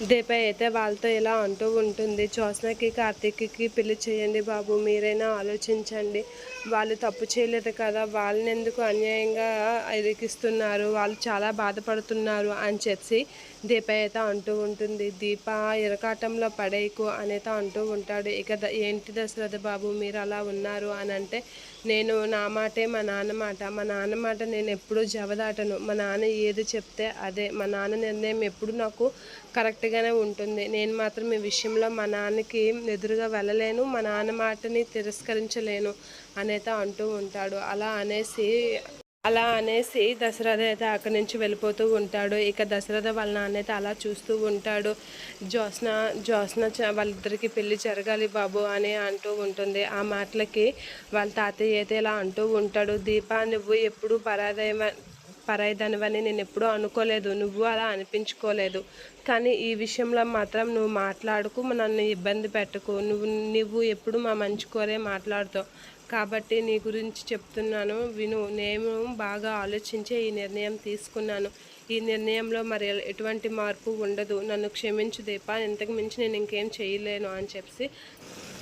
దీప అయితే వాళ్ళతో ఇలా అంటూ ఉంటుంది. జ్యోత్స్నకి కార్తీక్కి పెళ్ళి చేయండి బాబు మీరైనా ఆలోచించండి. వాళ్ళు తప్పు చేయలేదు కదా వాళ్ళని ఎందుకు అన్యాయంగా ఇరికిస్తున్నారు వాళ్ళు చాలా బాధపడుతున్నారు అని చెప్పి దీప అయితే అంటూ ఉంటుంది. దీప ఇరకాటంలో పడేయకు అనేది అంటూ ఉంటాడు. ఇక ద- ఏంటి దశరథ బాబు? మీరు అలా ఉన్నారు అని అంటే నేను నా మాటే మా నాన్న మాట. మా నాన్న మాట నేను ఎప్పుడూ జవదాటను. మా నాన్న ఏది చెప్తే అదే. మా నాన్న నిర్ణయం ఎప్పుడు నాకు కరెక్ట్గానే ఉంటుంది. నేను మాత్రం ఈ విషయంలో మా నాన్నకి ఎదురుగా వెళ్ళలేను మా నాన్న మాటని తిరస్కరించలేను అనేత అంటూ ఉంటాడు. అలా అనేసి అలా అనేసి దశరథ అయితే అక్కడి నుంచి వెళ్ళిపోతూ ఉంటాడు. ఇక దశరథ వాళ్ళ నాన్న అయితే అలా చూస్తూ ఉంటాడు. జ్యోత్స్న జ్యోత్స్న చ- వాళ్ళిద్దరికి పెళ్ళి జరగాలి బాబు అని అంటూ ఉంటుంది. ఆ మాటలకి వాళ్ళ తాతయ్య అయితే ఇలా అంటూ ఉంటాడు. దీపా నువ్వు ఎప్పుడు పరాదయ పరాయిదానివని నేను ఎప్పుడూ అనుకోలేదు. నువ్వు అలా అనిపించుకోలేదు. కానీ ఈ విషయంలో మాత్రం నువ్వు మాట్లాడుకు నన్ను ఇబ్బంది పెట్టకు. నువ్వు నువ్వు ఎప్పుడు మా మంచి కోరే మాట్లాడుతావు. కాబట్టి నీ గురించి చెప్తున్నాను విను. నేను బాగా ఆలోచించే ఈ నిర్ణయం తీసుకున్నాను. ఈ నిర్ణయంలో మరి ఎటువంటి మార్పు ఉండదు. నన్ను క్షమించు దీపా. ఇంతకు మించి నేను ఇంకేం చేయలేను అని చెప్పి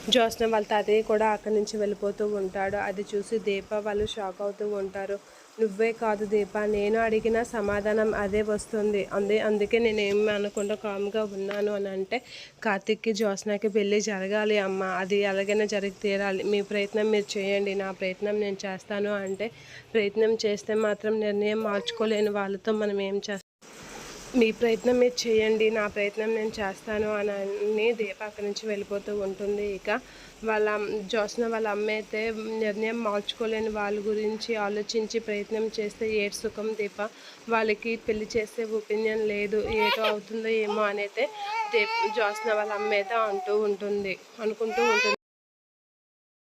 జ్యోత్స్న వాళ్ళ తాతయ్య కూడా అక్కడి నుంచి వెళ్ళిపోతూ ఉంటాడు. అది చూసి దీప వాళ్ళు షాక్ అవుతూ ఉంటారు. నువ్వే కాదు దీప నేను అడిగిన సమాధానం అదే వస్తుంది. అందే అందుకే నేను ఏం అనకుండా కామ్గా ఉన్నాను అని అంటే కార్తిక్కి జ్యోత్స్నకి పెళ్ళి జరగాలి అమ్మ. అది ఎలాగైనా జరిగి తీరాలి. మీ ప్రయత్నం మీరు చేయండి నా ప్రయత్నం నేను చేస్తాను అంటే ప్రయత్నం చేస్తే మాత్రం నిర్ణయం మార్చుకోలేని వాళ్ళతో మనం ఏం చేస్తాం? మీ ప్రయత్నం మీరు చేయండి నా ప్రయత్నం నేను చేస్తాను అని అని దీప అక్కడి నుంచి వెళ్ళిపోతూ ఉంటుంది. ఇక వాళ్ళ జ్యోత్స్న వాళ్ళ అమ్మ అయితే నిర్ణయం మార్చుకోలేని వాళ్ళ గురించి ఆలోచించి ప్రయత్నం చేస్తే ఏడు సుఖం దీప. వాళ్ళకి పెళ్ళి చేసే ఒపీనియన్ లేదు ఏదో అవుతుందో ఏమో అని అయితే దీప వాళ్ళ అమ్మ అయితే అంటూ ఉంటుంది అనుకుంటూ ఉంటుంది.